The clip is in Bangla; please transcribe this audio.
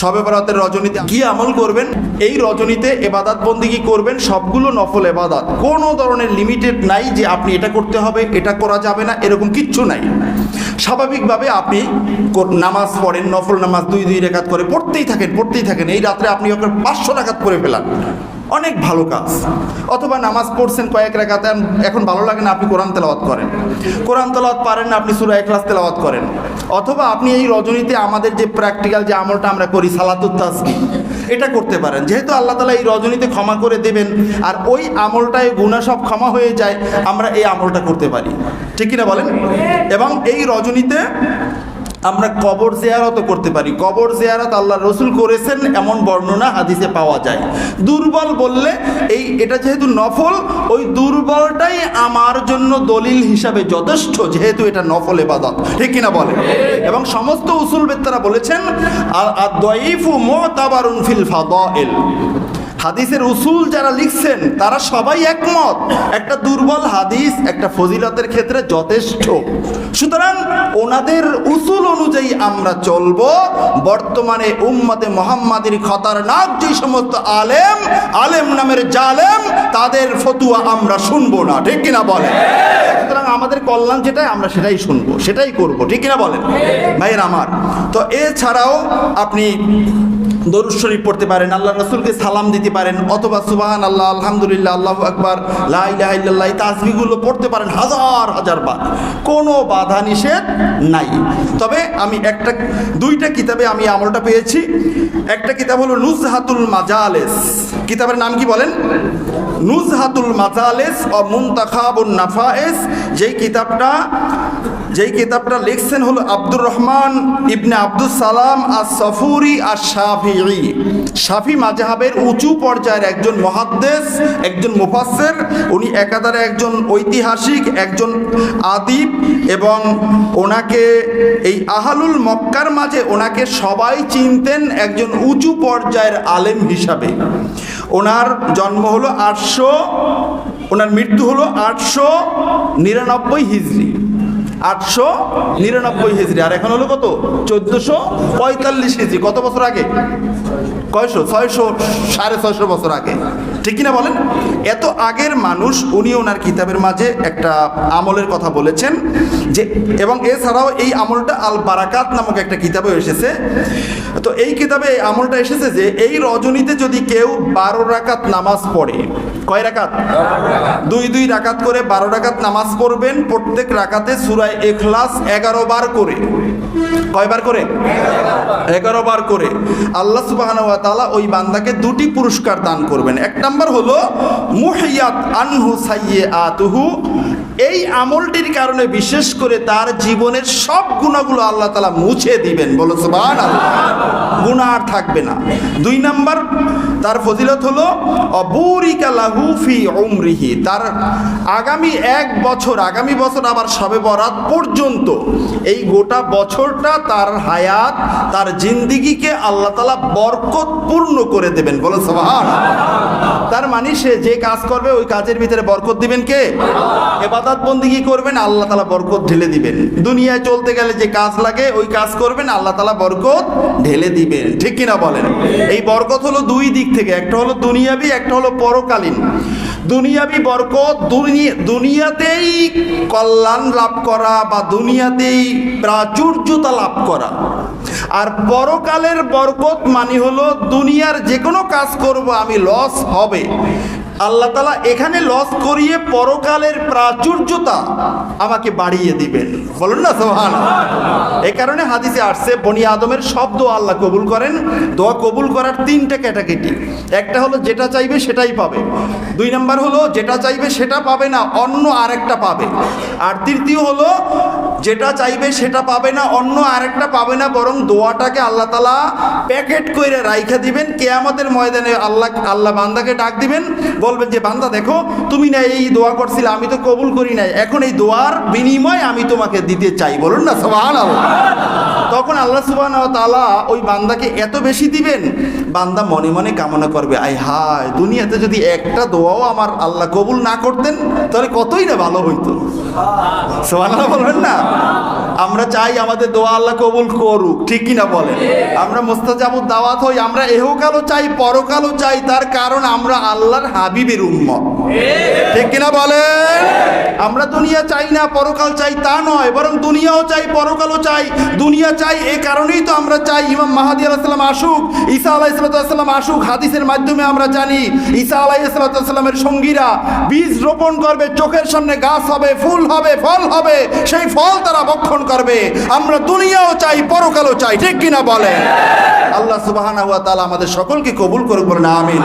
সবে বরাতের রজনীতে কি আমল করবেন? এই রজনীতে এবাদাত বন্দিগি করবেন? সবগুলো নফল এবাদাত। কোনো ধরনের লিমিটেড নাই যে আপনি এটা করতে হবে, এটা করা যাবে না, এরকম কিচ্ছু নাই। স্বাভাবিকভাবে আপনি নামাজ পড়েন, নফল নামাজ দুই দুই রেখাত করে পড়তেই থাকেন পড়তেই থাকেন। এই রাত্রে আপনি ওকে পাঁচশো রাখাত করে ফেলান। অনেক ভালো কাজ। অথবা নামাজ পড়ছেন কয়েক রেখাতে এখন ভালো লাগে না, আপনি কোরআন তেলাওয়াত করেন। কোরআন তেলাওয়াত পারেন না, আপনি সুরা এখলাস তেলাওয়াত করেন। অথবা আপনি এই রজনীতে আমাদের যে প্র্যাকটিক্যাল যে আমলটা আমরা করি, সালাতুত তাসবি এটা করতে পারেন। যেহেতু আল্লাহ তালা এই রজনীতে ক্ষমা করে দেবেন, আর ওই আমলটায় গুণা সব ক্ষমা হয়ে যায়, আমরা এই আমলটা করতে পারি। ঠিক কিনা বলেন? এবং এই রজনীতে আমরা কবর জিয়ারতও করতে পারি। কবর জিয়ারত আল্লাহ রসুল করেছেন, এমন বর্ণনা হাদিসে পাওয়া যায়। দুর্বল বললে এই, এটা যেহেতু নফল, ওই দুর্বলটাই আমার জন্য দলিল হিসাবে যথেষ্ট, যেহেতু এটা নফল এবাদত ঠিক কিনা বলে? এবং সমস্ত উসুল বেত্তারা বলেছেন আর ফিল ফাদাইল। হাদিসের উসুল যারা লিখছেন, তারা সবাই একমত। একটা দুর্বল হাদিস একটা ফজিলতের ক্ষেত্রে যথেষ্ট। সুতরাং ওনাদের উসুল অনুযায়ী আমরা চলব। বর্তমানে উম্মতে মোহাম্মাদের খতারনাক যে সমস্ত আলেম আলেম নামের জালেম, তাদের ফতুয়া আমরা শুনব না। ঠিক কিনা বলেন? সুতরাং আমাদের কল্যাণ যেটাই, আমরা সেটাই শুনব, সেটাই করব। ঠিক কিনা বলেন? ভাইয়ের আমার, তো এছাড়াও আপনি দরুদ শরীফ পড়তে পারেন, আল্লাহ রসুলকে সালাম দিতে পারেন, অথবা সুবাহান আল্লাহ আলহামদুলিল্লাহ, আল্লাহ আকবার লাইল্লাহ তাসবিগুলো পড়তে পারেন হাজার হাজার বার। কোনো বাধা নিষেধ নাই। তবে আমি একটা, দুইটা কিতাবে আমি আমলটা পেয়েছি। একটা কিতাব হলো নুজহাতুল মাজালেস। কিতাবের নাম কি বলেন? নুজহাতুল মাজালেস ও মুন্তাখাবুন নাফায়েস। যেই কিতাবটা যেই কিতাবটা লিখছেন হলো আব্দুর রহমান ইবনে আব্দুল সালাম আর সফুরি আর শাফিঈ শাফি মাজাহাবের উঁচু পর্যায়ের একজন মহাদ্দেশ, একজন মুফাসসির, উনি একাধারে একজন ঐতিহাসিক, একজন আদিব এবং ওনাকে এই আহালুল মক্কার মাঝে ওনাকে সবাই চিনতেন একজন উঁচু পর্যায়ের আলেম হিসাবে। ওনার জন্ম হলো আটশো, ওনার মৃত্যু হলো আটশো নিরানব্বই হিজড়ি আটশো নিরানব্বই হিজড়ি আর এখন হলো কত? চোদ্দশো পঁয়তাল্লিশ হিজড়ি কত বছর আগে? কয়শো? ছয়শো সাড়ে ছয়শো বছর আগে। ঠিক কিনা বলেন? এত আগের মানুষ উনি ওনার কিতাবের মাঝে একটা আমলের কথা বলেছেন যে এবং এছাড়াও এই আমলটা আল বারাকাত নামক একটা কিতাবে এসেছে। তো এই কিতাবে এই আমলটা এসেছে যে এই রজনীতে যদি কেউ বারো রাকাত নামাজ পড়ে কয় রাকাত? দুই দুই রাকাত করে বারো রাকাত নামাজ পড়বেন। প্রত্যেক রাকাতে সুরায় এখলাস এগারো বার করে। কয়বার করে? এগারো বার করে। আল্লাহ সুবাহ তাআলা ওই বান্দাকে দুটি পুরস্কার দান করবেন। এক নাম্বার হলো, মুহিয়াত আনহু সাইয়ে আতুহু এই আমলটির কারণে বিশেষ করে তার জীবনের সব গুণাগুলো আল্লাহ তালা মুছে দিবেন। বলো সুবাহ গুণা আর থাকবে না। দুই নাম্বার, তার ফজিলত হলো, অবুরিকা লাহু ফি উমরিহি। তার আগামী এক বছর, আগামী বছর আবার সবে বরাত পর্যন্ত এই গোটা বছরটা তার হায়াত, তার জিন্দিগিকে আল্লাহ তালা বরকতপূর্ণ করে দেবেন। বলো সবাই তার মানে সে যে কাজ করবে, ওই কাজের ভিতরে বরকত দিবেন কে? এবাদাত বন্দিগি করবেন? আল্লাহ তালা বরকত ঢেলে দিবেন। দুনিয়ায় চলতে গেলে যে কাজ লাগে, ওই কাজ করবেন, আল্লাহ তালা বরকত ঢেলে দিবেন। ঠিক কিনা বলেন? এই বরকত হলো দুই দিক থেকে, একটা হলো দুনিয়াবি, একটা হলো পরকালীন। দুনিয়াবি বরকত দুনিয়া দুনিয়াতেই কল্যাণ লাভ করা বা দুনিয়াতেই প্রাচুর্যতা লাভ করা। আর পরকালের বরকত মানে হলো দুনিয়ার যে কোনো কাজ করব, আমি লস হবে। আল্লাহ তালা এখানে লস করিয়ে পরকালের প্রাচুর্যতা আমাকে বাড়িয়ে দিবেন। বলুন না সোহান এই কারণে হাদিসে আসছে, বনি আদমের সব দোয়া আল্লাহ কবুল করেন। দোয়া কবুল করার তিনটা ক্যাটাগরি। একটা হলো যেটা চাইবে সেটাই পাবে। দুই নম্বর হলো যেটা চাইবে সেটা পাবে না, অন্য আরেকটা পাবে। আর তৃতীয় হলো যেটা চাইবে সেটা পাবে না, অন্য আরেকটা পাবে না, বরং দোয়াটাকে আল্লাহ তালা প্যাকেট করে রাইখা দিবেন। কেয়ামতের ময়দানে আল্লাহ আল্লাহ বান্দাকে ডাক দিবেন, বলবেন যে, বান্দা, দেখো, তুমি না এই দোয়া করছিলে, আমি তো কবুল করি নাই। এখন এই দোয়ার বিনিময় আমি তোমাকে দিতে চাই। বলুন না সবান তখন আল্লাহ সুবাহ তালা ওই বান্দাকে এত বেশি দিবেন বান্দা মনে মনে কামনা করবে আই হায়, দুনিয়াতে যদি একটা দোয়াও আমার আল্লাহ কবুল না করতেন, তাহলে কতই না ভালো হইতো? সোহান বলবেন না? আমরা চাই আমাদের দোয়া আল্লাহ কবুল করুক, ঠিক কিনা বলে আমরা মোস্তাজাবুদ দাওয়াত হই, আমরা এহকালও চাই, পরকালও চাই, তার কারণ আমরা আল্লাহর হাবিবের উম্মত। ঠিক কিনা বলে আমরা দুনিয়া চাই না, পরকাল চাই, তা নয়, বরং দুনিয়াও চাই, পরকালও চাই। দুনিয়া চাই, এ কারণেই তো আমরা চাই। ইমাম মাহাদি আলাহিসাল্লাম আসুক, ঈসা আলাহ ইসলাতাম আসুক, হাদিসের মাধ্যমে আমরা জানি, ঈসা আলাই সালাতামের সঙ্গীরা বীজ রোপণ করবে, চোখের সামনে গাছ হবে, ফুল হবে, ফল হবে, সেই ফল তারা বক্ষণ করবে। আমরা দুনিয়াও চাই, পরকালও চাই, ঠিক কিনা বলে আল্লাহ সুবাহ আমাদের সকলকে কবুল করুক, বলেন আমিন।